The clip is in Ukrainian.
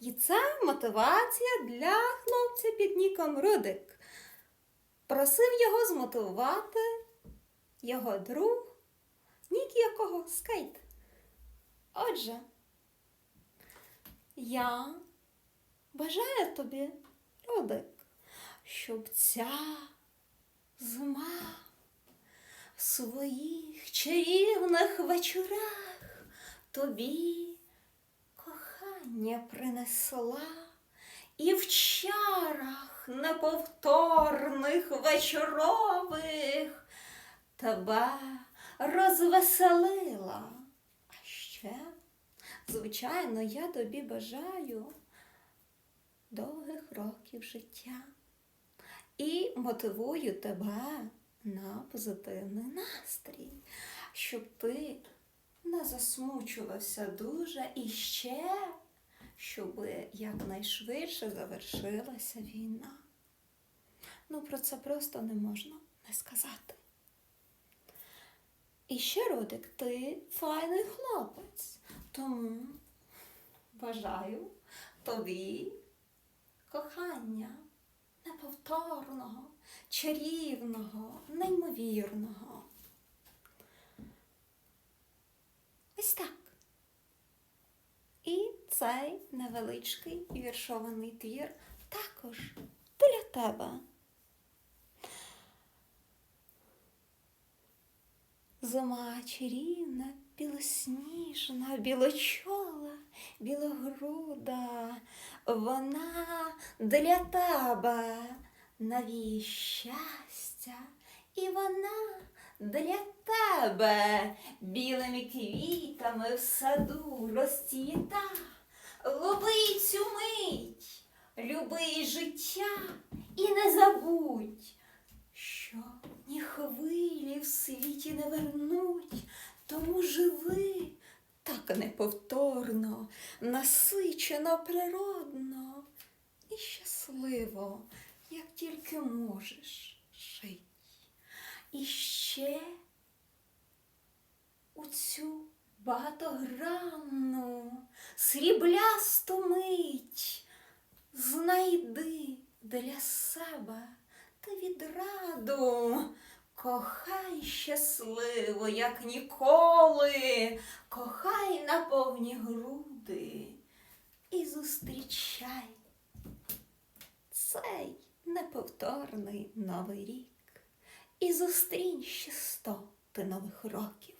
І це мотивація для хлопця під ніком Рудик. Просив його змотивувати його друг, нік якого скейт. Отже, я бажаю тобі, Рудик, щоб ця зима в своїх чарівних вечорах тобі кохання принесла і в чарах неповторних вечорових тебе розвеселила. А ще, звичайно, я тобі бажаю довгих років життя і мотивую тебе на позитивний настрій, щоб ти не засмучувався дуже і ще, щоб якнайшвидше завершилася війна. Ну, про це просто не можна не сказати. І ще, Родик, ти файний хлопець, тому бажаю тобі кохання неповторного, чарівного, неймовірного. Ось так. Цей невеличкий віршований твір також для тебе. Зима чарівна, білосніжна, білочола, білогруда, вона для тебе навіє щастя, і вона для тебе білими квітами в саду розцвіта. Лови цю мить, люби життя і не забудь, що ні хвилі в світі не вернуть, тому живи так неповторно, насичено, природно і щасливо, як тільки можеш жить. І ще у цю багатогранну, сріблясту мить знайди для себе ти відраду. Кохай щасливо, як ніколи, кохай на повні груди і зустрічай цей неповторний новий рік. І зустрінь ще сто нових років.